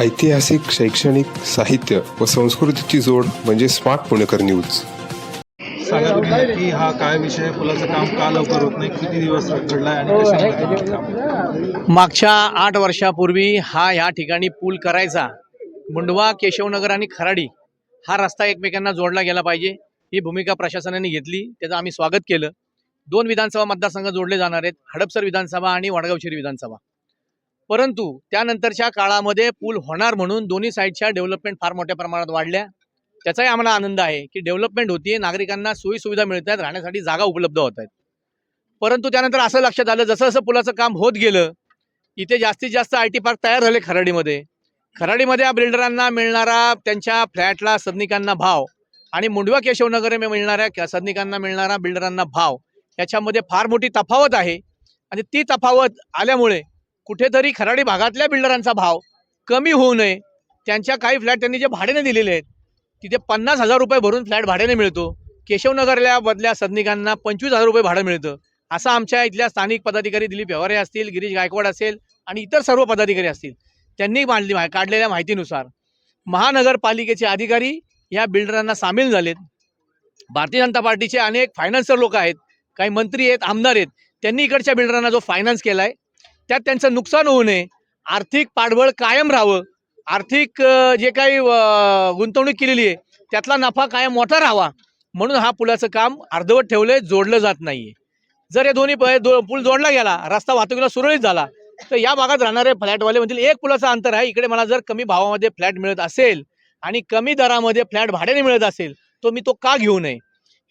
ऐतिहासिक शैक्षणिक साहित्य व संस्कृतीची जोड म्हणजे स्मार्ट पुणेकर न्यूज. सांगा तुम्ही नक्की हा काय विषय? पुलाचं काम का लवकर होत नाही? किती दिवस रखडलाय आणि कशामुळे मागच्या आठ वर्षापूर्वी हा ह्या ठिकाणी पूल करायचा. मुंडवा केशवनगर आणि खराडी हा रस्ता एकमेकांना जोडला गेला पाहिजे. ही भूमिका प्रशासनाने घेतली. त्याचं आम्ही स्वागत केलं. दोन विधानसभा मतदारसंघ जोडले जाणार आहेत. हडपसर विधानसभा आणि वडगाव शिरी विधानसभा. परंतु त्यानंतरच्या काळामध्ये पूल होणार म्हणून दोन्ही साईडच्या डेव्हलपमेंट फार मोठ्या प्रमाणात वाढल्या. त्याचाही आम्हाला आनंद आहे की डेव्हलपमेंट होतीये नागरिकांना सोयीसुविधा मिळत आहेत राहण्यासाठी जागा उपलब्ध होत आहेत. परंतु त्यानंतर असं लक्षात आलं जसं जसं पुलाचं काम होत गेलं इथे जास्तीत जास्त आय टी पार्क तयार झाले खराडीमध्ये. खराडीमध्ये या बिल्डरांना मिळणारा त्यांच्या फ्लॅटला सदनिकांना भाव आणि मुंडवा केशवनगर मिळणाऱ्या क- सदनिकांना मिळणारा बिल्डरांना भाव याच्यामध्ये फार मोठी तफावत आहे. आणि ती तफावत आल्यामुळे कुठेतरी खराडी भागातल्या बिल्डरांचा भाव कमी होऊ नये. त्यांच्या काही फ्लॅट त्यांनी जे भाड्याने दिलेले आहेत तिथे पन्नास हजार रुपये भरून फ्लॅट भाड्याने मिळतो. केशवनगरल्या बदल्या सदनिकांना पंचवीस हजार रुपये भाडं मिळतं. असं आमच्या इथल्या स्थानिक पदाधिकारी दिलीप व्यवहारे असतील गिरीश गायकवाड असेल आणि इतर सर्व पदाधिकारी असतील त्यांनी मांडली मा- काढलेल्या माहितीनुसार महानगरपालिकेचे अधिकारी या बिल्डरांना सामील झालेत. भारतीय जनता पार्टीचे अनेक फायनान्सर लोक आहेत काही मंत्री आहेत आमदार आहेत त्यांनी इकडच्या बिल्डरांना जो फायनान्स केला आहे त्यात त्यांचं नुकसान होऊ नये. आर्थिक पाठबळ कायम राहावं. आर्थिक जे काही गुंतवणूक केलेली आहे त्यातला नफा कायम मोठा राहावा. म्हणून हा पुलाचं काम अर्धवट ठेवलं जोडलं जात नाहीये. जर हे दोन्ही प- दो पूल जोडला गेला रस्ता वाहतुकीला सुरळीत झाला तर या भागात राहणारे फ्लॅटवाले म्हणतील एक पुलाचं अंतर आहे. इकडे मला जर कमी भावामध्ये फ्लॅट मिळत असेल आणि कमी दरामध्ये फ्लॅट भाड्याने मिळत असेल तो मी तो का घेऊ नये?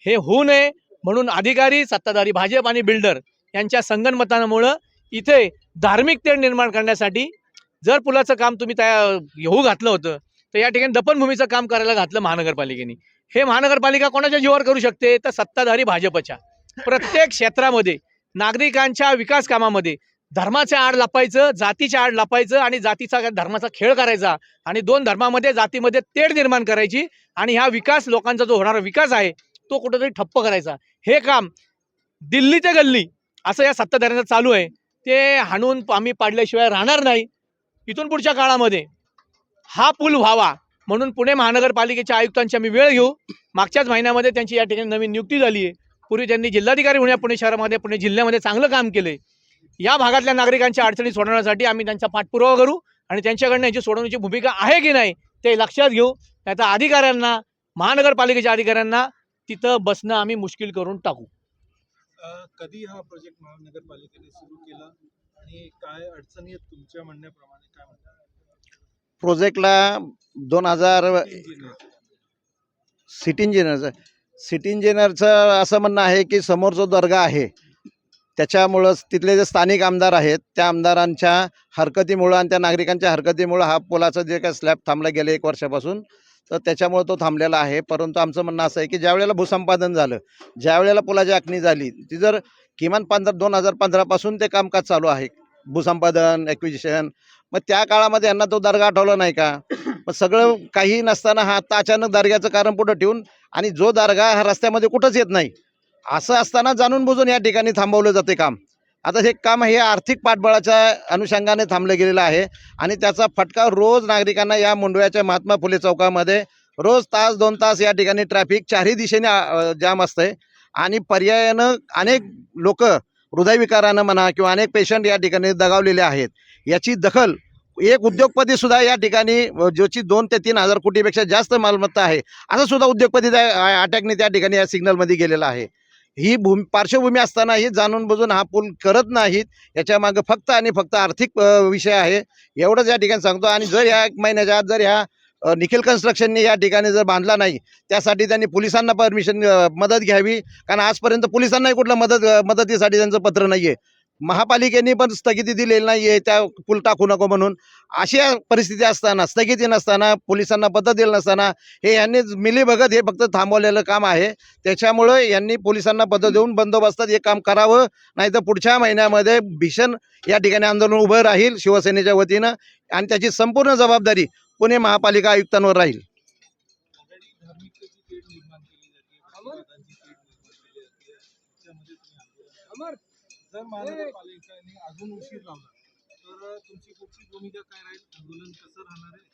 हे होऊ नये. म्हणून अधिकारी सत्ताधारी भाजप आणि बिल्डर यांच्या संगनमतामुळं इथे धार्मिक तेढ निर्माण करण्यासाठी जर पुलाचं काम तुम्ही त्या येऊ घातलं होतं तर या ठिकाणी दफनभूमीचं काम करायला घातलं महानगरपालिकेने. हे महानगरपालिका कोणाच्या जीवावर करू शकते? तर सत्ताधारी भाजपच्या. प्रत्येक क्षेत्रामध्ये नागरिकांच्या विकास कामामध्ये धर्माच्या आड लपायचं जातीच्या आड लपायचं आणि जातीचा धर्माचा खेळ करायचा आणि दोन धर्मामध्ये जातीमध्ये तेढ निर्माण करायची आणि हा विकास लोकांचा जो होणारा विकास आहे तो कुठेतरी ठप्प करायचा. हे काम दिल्ली ते गल्ली असं या सत्ताधाऱ्यांचं चालू आहे. ते हाणून आम्ही पाडल्याशिवाय राहणार नाही. इथून पुढच्या काळामध्ये हा पूल व्हावा म्हणून पुणे महानगरपालिकेच्या आयुक्तांची आम्ही वेळ घेऊ. मागच्याच महिन्यामध्ये त्यांची या ठिकाणी नवीन नियुक्ती झाली आहे. पूर्वी त्यांनी जिल्हाधिकारी होण्या पुणे शहरामध्ये पुणे जिल्ह्यामध्ये चांगलं काम केलंय. या भागातल्या नागरिकांच्या अडचणी सोडवण्यासाठी आम्ही त्यांचा पाठपुरावा करू आणि त्यांच्याकडनं याची सोडवण्याची भूमिका आहे की नाही ते लक्षात घेऊ. त्याचा अधिकाऱ्यांना महानगरपालिकेच्या अधिकाऱ्यांना तिथं बसणं आम्ही मुश्किल करून टाकू. कधी हा प्रोजेक्ट महानगरपालिकेने सुरू केला आणि काय अडचणी आहेत तुमच्या म्हणण्याप्रमाणे काय म्हणतात प्रोजेक्टला दोन हजार. सिटी इंजिनियरचं सिटी इंजिनियरचं असं म्हणणं आहे की समोर जो दर्गा आहे त्याच्यामुळं तिथले जे स्थानिक आमदार आहेत त्या आमदारांच्या हरकतीमुळं आणि त्या नागरिकांच्या हरकतीमुळं हा पुलाचं जे काय स्लॅब थांबला गेलं एक वर्षापासून तर त्याच्यामुळं तो थांबलेला आहे. परंतु आमचं म्हणणं असं आहे की ज्या वेळेला भूसंपादन झालं ज्या वेळेला पुलाची आखणी झाली ती जर किमान पंधरा दोन हजार पंधरापासून ते कामकाज चालू आहे. भूसंपादन ॲक्विजिशन मग त्या काळामध्ये यांना तो दर्गा आठवला नाही का? मग सगळं काही नसताना हा आता अचानक दर्ग्याचं कारण पुढं ठेवून आणि जो दर्गा हा रस्त्यामध्ये कुठंच येत नाही. असं असताना जाणून बुजून या ठिकाणी थांबवलं जाते काम. आता हे काम हे आर्थिक पाठबळाच्या अनुषंगाने थांबलं गेलेलं आहे. आणि त्याचा फटका रोज नागरिकांना या मुंडव्याच्या महात्मा फुले चौकामध्ये रोज तास दोन तास या ठिकाणी ट्रॅफिक चारही दिशेने जाम असतंय. आणि पर्यायानं अनेक लोक हृदयविकारानं म्हणा किंवा अनेक पेशंट या ठिकाणी दगावलेले आहेत. याची दखल एक उद्योगपती सुद्धा या ठिकाणी अ, ज्याची दोन ते तीन हजार कोटीपेक्षा जास्त मालमत्ता आहे असं सुद्धा उद्योगपती त्या अटॅकने त्या ठिकाणी या सिग्नलमध्ये गेलेला आहे. ही भूमी पार्श्वभूमी असतानाही जाणून बुजून हा पूल करत नाहीत. याच्या मागं फक्त आणि फक्त आर्थिक विषय आहे. एवढंच या ठिकाणी सांगतो. आणि जर ह्या एक महिन्याच्या आत जर ह्या निखिल कन्स्ट्रक्शनने या ठिकाणी जर बांधला नाही त्यासाठी त्यांनी पोलिसांना परमिशन मदत घ्यावी. कारण आजपर्यंत पोलिसांनाही कुठलं मदत मदतीसाठी त्यांचं पत्र नाही आहे महापालिकेने पण स्थगिती दिलेली नाही आहे त्या पूल टाकू नको म्हणून. अशा परिस्थिती असताना स्थगिती नसताना पोलिसांना पद्धत दिलं नसताना हे यांनी मिलीभगत हे फक्त थांबवलेलं काम आहे. त्याच्यामुळं यांनी पोलिसांना पद्धत देऊन बंदोबस्तात हे काम करावं नाही तर पुढच्या महिन्यामध्ये भीषण या ठिकाणी आंदोलन उभं राहील शिवसेनेच्या वतीनं आणि त्याची संपूर्ण जबाबदारी पुणे महापालिका आयुक्तांवर राहील. अमर? जर महानगरपालिकेने अजून उशीर लावला तर तुमची पुढची भूमिका काय राहील? आंदोलन कसं राहणार आहे?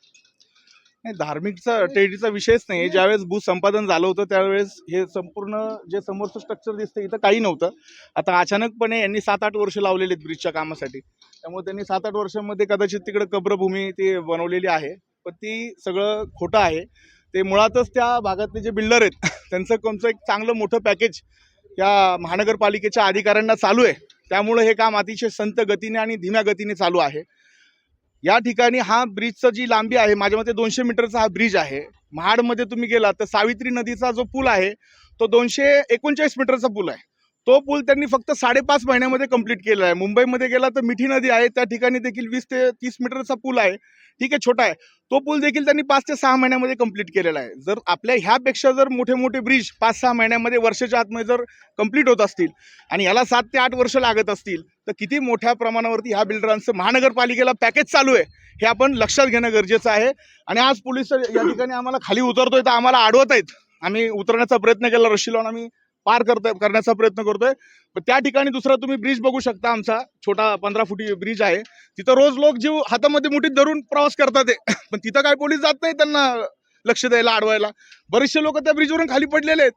नाही धार्मिकचा टेरीचा विषयच नाही. ज्यावेळेस भूसंपादन झालं होतं त्यावेळेस हे संपूर्ण जे समोरचं स्ट्रक्चर दिसतं इथं काही नव्हतं. आता अचानकपणे यांनी सात आठ वर्ष लावलेली आहेत ब्रिजच्या कामासाठी. त्यामुळे त्यांनी सात आठ वर्षांमध्ये कदाचित तिकडे कब्रभूमी ती बनवलेली आहे. पण ती सगळं खोटं आहे. ते मुळातच त्या भागातले जे बिल्डर आहेत त्यांचं कोणचं एक चांगलं मोठं पॅकेज या महानगरपालिकेच्या अधिकाऱ्यांना चालू आहे. त्यामुळं हे काम अतिशय संत गतीने आणि धीम्या गतीने चालू आहे. या ठिकाणी हा ब्रिजचं जी लांबी आहे माझ्या मते दोनशे मीटरचा हा ब्रिज आहे. महाडमध्ये तुम्ही गेलात तर सावित्री नदीचा जो पूल आहे तो दोनशे एकोणचाळीस मीटरचा पूल आहे. तो पूल त्यांनी फक्त साडेपाच महिन्यामध्ये कंप्लीट केला आहे. मुंबईमध्ये गेला तर मिठी नदी आहे त्या ठिकाणी देखील वीस ते तीस मीटरचा पूल आहे. ठीक आहे छोटा आहे. तो पूल देखील त्यांनी पाच ते सहा महिन्यामध्ये कंप्लीट केलेला आहे. जर आपल्या ह्यापेक्षा जर मोठे मोठे ब्रिज पाच सहा महिन्यामध्ये वर्षाच्या आतमध्ये जर कंप्लीट होत असतील आणि याला सात ते आठ वर्ष लागत असतील तर किती मोठ्या प्रमाणावरती ह्या बिल्डरांचं महानगरपालिकेला पॅकेज चालू आहे हे आपण लक्षात घेणं गरजेचं आहे. आणि आज पोलीस या ठिकाणी आम्हाला खाली उतरतोय तर आम्हाला अडवत आहेत. आम्ही उतरण्याचा प्रयत्न केला रशी लावून आम्ही पार करत करण्याचा प्रयत्न करतोय. पण त्या ठिकाणी दुसरा तुम्ही ब्रिज बघू शकता आमचा छोटा पंधरा फुटी ब्रिज आहे. तिथं रोज लोक जीव हातामध्ये मुठीत धरून प्रवास करतात आहे. पण तिथं काय पोलीस जात नाही त्यांना लक्ष द्यायला अडवायला. बरेचसे लोक त्या ब्रिजवरून खाली पडलेले आहेत.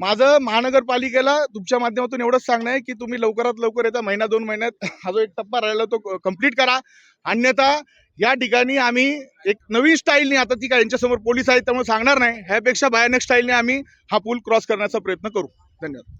माझं महानगरपालिकेला तुमच्या माध्यमातून एवढंच सांगणं आहे की तुम्ही लवकरात लवकर येता महिना दोन महिन्यात हा जो एक टप्पा राहिला तो कंप्लीट करा. अन्यथा या ठिकाणी आम्ही एक नवीन स्टाईलने आता ती काय यांच्यासमोर पोलीस आहेत त्यामुळे सांगणार नाही. ह्यापेक्षा भयानक स्टाईलने आम्ही हा पूल क्रॉस करण्याचा प्रयत्न करू. धन्यवाद